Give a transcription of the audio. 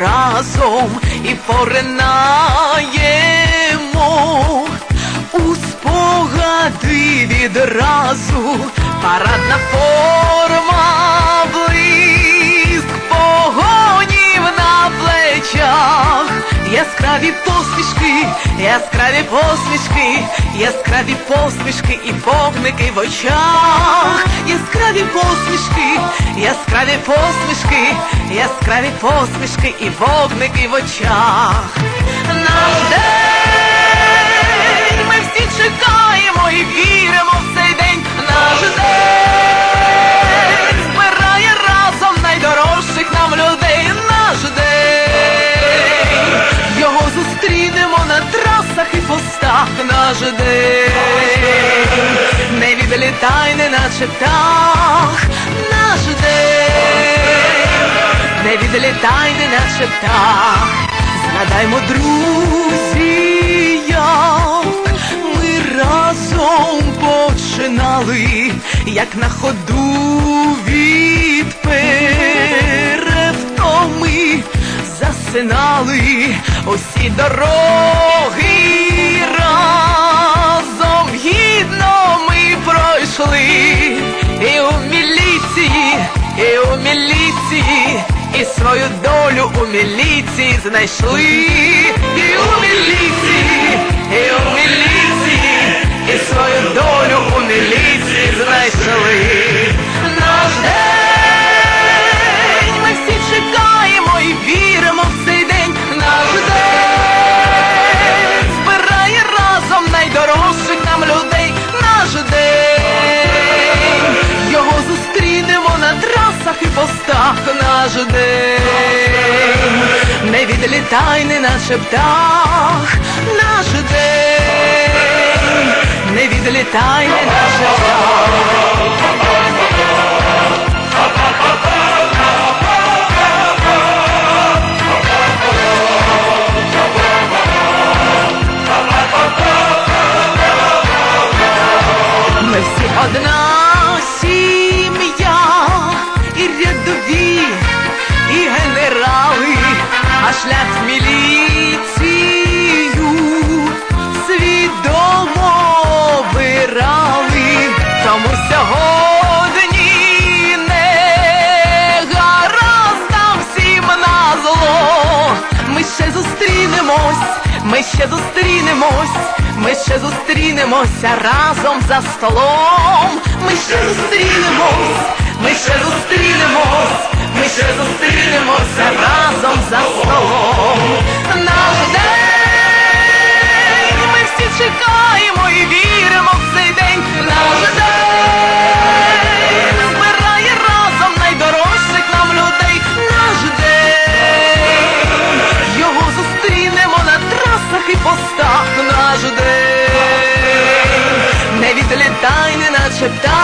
разом і поринаємо у спогади відразу. Парадна форма, блиск погонів на плечах, яскраві яскраві посмішки, яскраві посмішки і вогники в очах, яскраві посмішки, яскраві посмішки, яскраві посмішки і вогники в очах. Наш день ми всі чекаємо і віримо Наш день не відлітай, не наче птах. Наш день не відлітай, не наче птах. Згадаймо, друзі, ми разом починали, як на ходу від перевтоми засинали усі дороги міліції, і свою долю у міліції знайшли, і у міліції, і у міліції, Наш не відлітай, не наше птах. Наш день не відлітай, не наше птах. Шлях в міліцію свідомо вирали, тому сьогодні не гаразд нам всім на зло. Ми ще зустрінемось, ми ще зустрінемось, ми ще зустрінемося разом за столом. Ми ще зустрінемось, ми ще зустрінемось, ми ще зустрінемося не